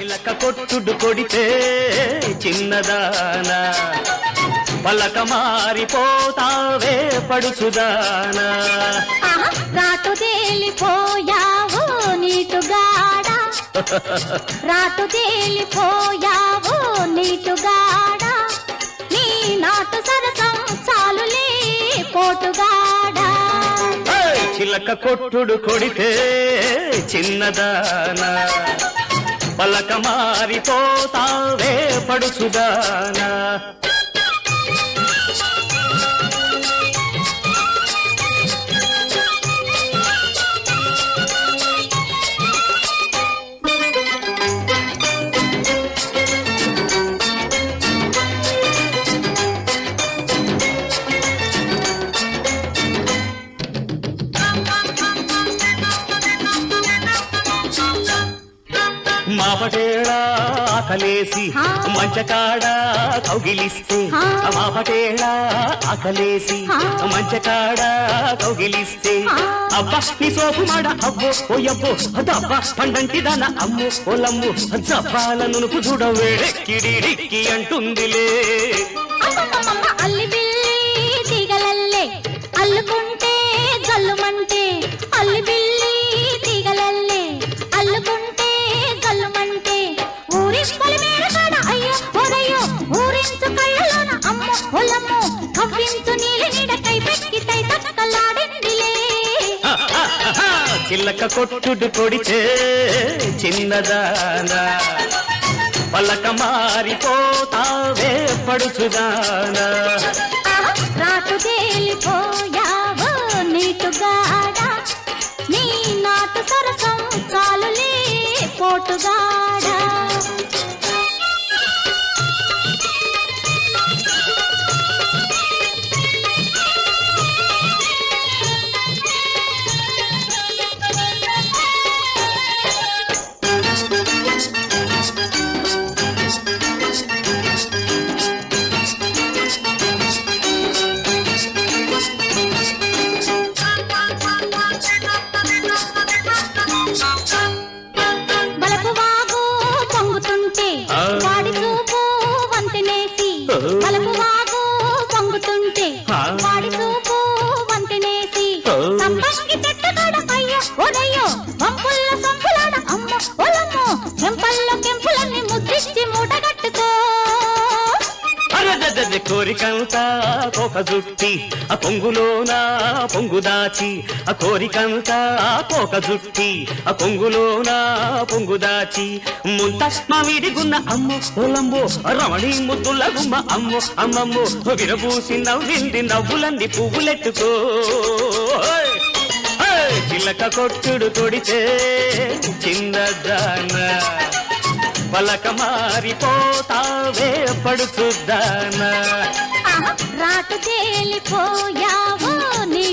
చిలక కొట్టుడు కొడితే చిన్నదానా. పలక మారిపోతావే పడుచుదానా. రాటు తేలిపోయావు నీటుగాడా రాటు తేలిపోయావు నీటుగాడా నీ నాటు సరసం చాలులే పోటుగాడా! చిలక కొట్టుడు కొడితే చిన్నదానా. పలక మారిపోతావే పడుచుగానా? మాపటేళ ఆకలేసి. మంచకాడ కౌగిలిస్తే ఆ. మాపటేళ ఆకలేసి. మంచకాడ కౌగిలిస్తే. అబ్బా నీ సోపు మాడ అబ్బో ఓయబ్బో అదబ్బా పండంటి దాన అమ్ము ఓలమ్ము జబ్బాల నునుపు చూడవేడెక్కిడిడిక్కి అంటుందిలే చిల్లక కొట్టుడు కొడితే చిన్నదానా. పలక మారిపోతావే పడుచుదానా. రాటు తేలిపోయావో నీటుగాడా నీ నాటు సరసం చాలులే పోటుగాడా. పొంగుతుంటే ఆ. వాడి చూపు వంతెనేసి ఓ. బలపు వాగు పొంగుతుంటే ఆ. వాడి చూపు వంతెనేసి. సంపంగి ఒరయ్యో వంపుల్ల సంపులాడ అమ్మ ఒలమ్మో కెంపల్లో కోరికంతా కోక జుట్టి ఆ పొంగులోన పొంగు దాచి ఆ కోరికంతా కోక జుట్టి ఆ పొంగులోన పొంగు దాచి ముంత విడిగున్న అమ్ము పొలంబో రమణి ముద్దుల గుమ్మ అమ్ము అమ్మమ్మో విరబూసి నవ్వింది నవ్వులంది పువ్వులెట్టుకో ఓయ్! చిలక కొట్టుడు కొడితే చిన్నదానా పలక మారిపోతావే పడుచుద్దానా రాటు తేలిపోయావో నీ